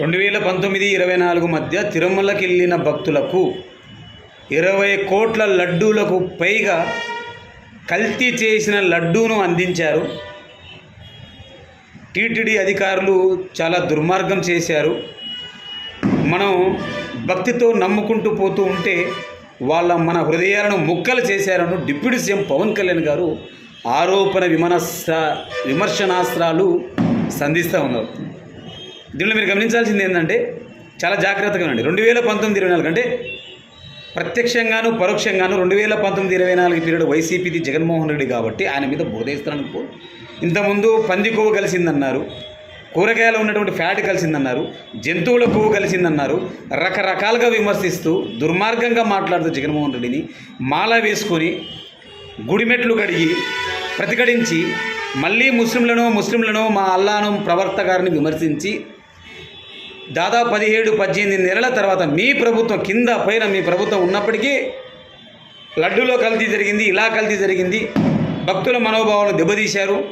రెండు వేల పంతొమ్మిది ఇరవై నాలుగు మధ్య తిరుమలకి వెళ్ళిన భక్తులకు ఇరవై కోట్ల లడ్డూలకు పైగా కల్తీ చేసిన లడ్డూను అందించారు. టీటీడీ అధికారులు చాలా దుర్మార్గం చేశారు. మనం భక్తితో నమ్ముకుంటూ పోతూ ఉంటే వాళ్ళ మన హృదయాలను ముక్కలు చేశారని డిప్యూటీ సీఎం పవన్ కళ్యాణ్ గారు ఆరోపణ విమర్శ విమర్శనాస్త్రాలు సంధిస్తూ ఉన్నారు. దీనిలో మీరు గమనించాల్సింది ఏంటంటే చాలా జాగ్రత్తగా ఉండండి. రెండు వేల పంతొమ్మిది ఇరవై నాలుగు అంటే ప్రత్యక్షంగాను పరోక్షంగాను రెండు వేల పంతొమ్మిది ఇరవై నాలుగు పీరియడ్ వైసీపీది జగన్మోహన్ రెడ్డి కాబట్టి ఆయన మీద బోధేస్తానికి పో ఇంతకుముందు పంది కొవ్వు కలిసిందన్నారు కూరగాయలు ఉన్నటువంటి ఫ్యాట్ కలిసిందన్నారు జంతువుల కొవ్వు కలిసిందన్నారు రకరకాలుగా విమర్శిస్తూ దుర్మార్గంగా మాట్లాడుతూ జగన్మోహన్ రెడ్డిని మాల వేసుకొని గుడిమెట్లు కడిగి ప్రతిఘటించి మళ్ళీ ముస్లింలను ముస్లింలను మా అల్లాను ప్రవర్త గారిని విమర్శించి దాదాపు పదిహేడు పద్దెనిమిది నెలల తర్వాత మీ ప్రభుత్వం కింద పైన మీ ప్రభుత్వం ఉన్నప్పటికీ లడ్డూలో కల్తీ జరిగింది ఇలా కల్తీ జరిగింది. భక్తుల మనోభావాలను దెబ్బతీశారు.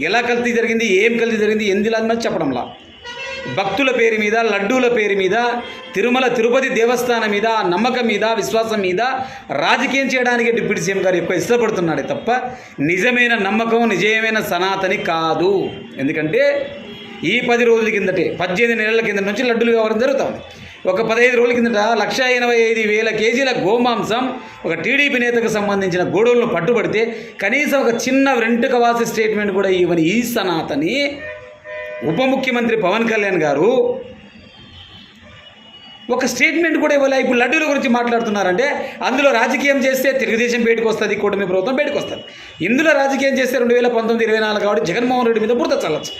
ఎలా కల్తీ జరిగింది ఏం కల్తీ జరిగింది ఎందులా అన్నది చెప్పడంలా. భక్తుల పేరు మీద లడ్డూల పేరు మీద తిరుమల తిరుపతి దేవస్థానం మీద నమ్మకం మీద విశ్వాసం మీద రాజకీయం చేయడానికి డిప్యూటీ సీఎం గారు ఎక్కువ ఇష్టపడుతున్నాడే తప్ప నిజమైన నమ్మకం నిజమైన సనాతని కాదు. ఎందుకంటే ఈ పది రోజుల కిందటే పద్దెనిమిది నెలల కింద నుంచి లడ్డూలు వ్యవహారం జరుగుతుంది. ఒక పదహైదు రోజుల కిందట లక్ష ఎనభై ఐదు వేల కేజీల గోమాంసం ఒక టీడీపీ నేతకు సంబంధించిన గోడౌన్లు పట్టుబడితే కనీసం ఒక చిన్న వెంటుక వాసి స్టేట్మెంట్ కూడా ఇవ్వని ఈ సనాతని ఉప ముఖ్యమంత్రి పవన్ కళ్యాణ్ గారు ఒక స్టేట్మెంట్ కూడా ఇవ్వలే. ఇప్పుడు లడ్డూల గురించి మాట్లాడుతున్నారంటే అందులో రాజకీయం చేస్తే తెలుగుదేశం బయటకు వస్తుంది కూటమి ప్రభుత్వం బయటకు వస్తుంది. ఇందులో రాజకీయం చేస్తే రెండు వేల పంతొమ్మిది ఇరవై నాలుగు కాబట్టి జగన్మోహన్ రెడ్డి మీద బురద చల్లచ్చు.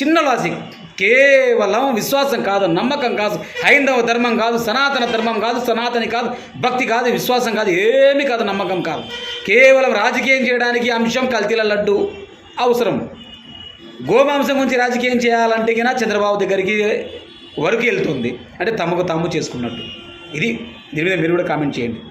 చిన్న లాజిక్. కేవలం విశ్వాసం కాదు నమ్మకం కాదు హైందవ ధర్మం కాదు సనాతన ధర్మం కాదు సనాతని కాదు భక్తి కాదు విశ్వాసం కాదు ఏమీ కాదు నమ్మకం కాదు. కేవలం రాజకీయం చేయడానికి అంశం కల్తీల లడ్డు అవసరం. గోమాంసం గురించి రాజకీయం చేయాలంటే చంద్రబాబు దగ్గరికి వరకు వెళ్తుంది. అంటే తమకు తాము చేసుకున్నట్టు. ఇది దీని మీద మీరు కూడా కామెంట్ చేయండి.